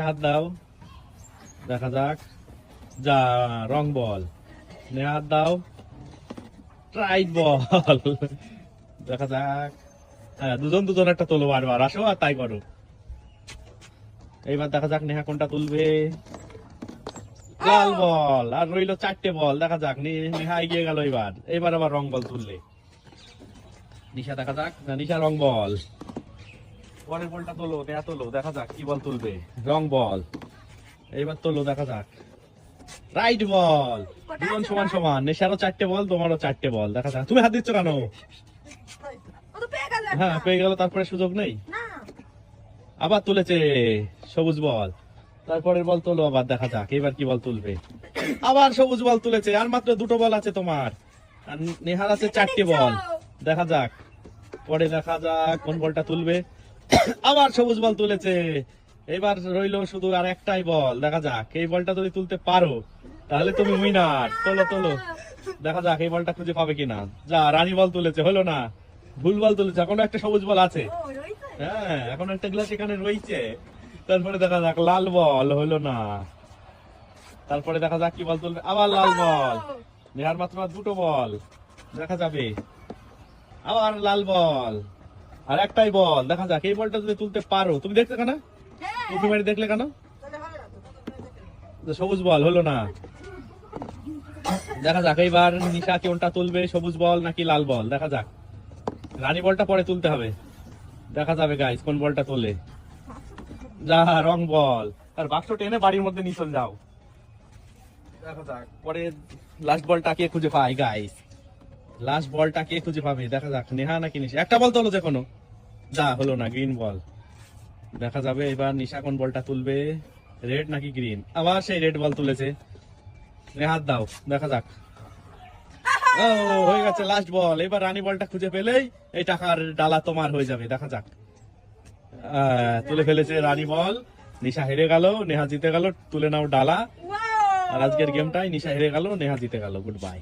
হাত দাও। দেখা যাক। যা, রং বল। হাত দাও। Try ball. দেখা যাক। হ্যাঁ দুজন দুজন একটা তোলো বারবার। আসো আর তাই করো। এইবার দেখা যাক নেহা কোনটা তুলবে। লাল বল। আর রইল চারটে বল। দেখা যাক নেহা এগিয়ে গেল এবার এবার আবার রং বল তুললে। নিশা দেখা যাক। না নিশা রং বল। পরের বলটা তোলো নেহা তোলো দেখা যাক কি বল তুলবে। রং বল। এইবার তোলো দেখা যাক। Right ball. দুজন সমান সমান নেশারও চারটে বল তোমারও চারটে বল। দেখা যাক তুমি হাত দিচ্ছ কেন? ও তো পেয়ে গেল হ্যাঁ পেয়ে গেল তারপরে সুযোগ নেই? আবার তুলেছে সবুজ বল। তারপরের বল তোলো আবার দেখা যাক এবার কি বল তুলবে। আবার সবুজ বল তুলেছে আর মাত্র দুটো বল আছে তোমার। আর নেহার আছে চারটে বল। দেখা যাক পরে দেখা যাক কোন বলটা তুলবে। আবার সবুজ বল তুলেছে। এবার রইল শুধু আর একটাই বল। দেখা যাক এই বলটা যদি তুলতে পারো তাহলে তুমি উইনার তোলো তোলো। দেখা যাক এই বলটা খুঁজে পাবে কিনা। যা রানী বল তুলেছে হলো না? ভুল বল তুলেছে এখনও একটা সবুজ বল আছে। হ্যাঁ এখন একটা গ্লাস এখানে রয়েছে তারপরে দেখা যাক লাল বল হলো না? তারপরে দেখা যাক কি বল তুলবে। আবার লাল বল। নেহার মাত্র দুটো বল। দেখা যাবে। আবার লাল বল। আর একটাই বল দেখা যাক এই বলটা যদি তুলতে পারো তুমি দেখতে কেন? হ্যাঁ। উঁকি মেরে দেখলে কেন। সবুজ বল হলো না। দেখা যাক এইবার নিশা কোনটা তুলবে সবুজ বল নাকি লাল বল দেখা যাক। রানী বলটা পরে তুলতে হবে। দেখা যাবে গাইস কোন বলটা তোলে। যা রং বল। আর বাক্স টেনে বাড়ির মধ্যে নিয়ে চলে যাও। দেখা যাক পরে লাস্ট বলটা কে খুঁজে পাই গাইস লাস্ট বলটা কে খুঁজে পাবে? দেখা যাক। নেহা নাকি নিশা? একটা বল তোলো যে কোনো যা, হলো না গ্রিন বল দেখা যাবে এবার নিশা কোন বলটা তুলবে? রেড নাকি গ্রিন আবার সেই রেড বল তুলেছে। নে হাত দাও, দেখা যাক। ও, হয়ে গেছে লাস্ট বল এবার রানী বলটা খুঁজে পেলেই এই টাকার ডালা তোমার হয়ে যাবে। দেখা যাক। তুলে ফেলেছে রানী বল। নিশা হেরে গেল, নেহা জিতে গেল। তুলে নাও ডালা। আর আজকের গেমটাই নিশা হেরে গেল, নেহা জিতে গেল। Good bye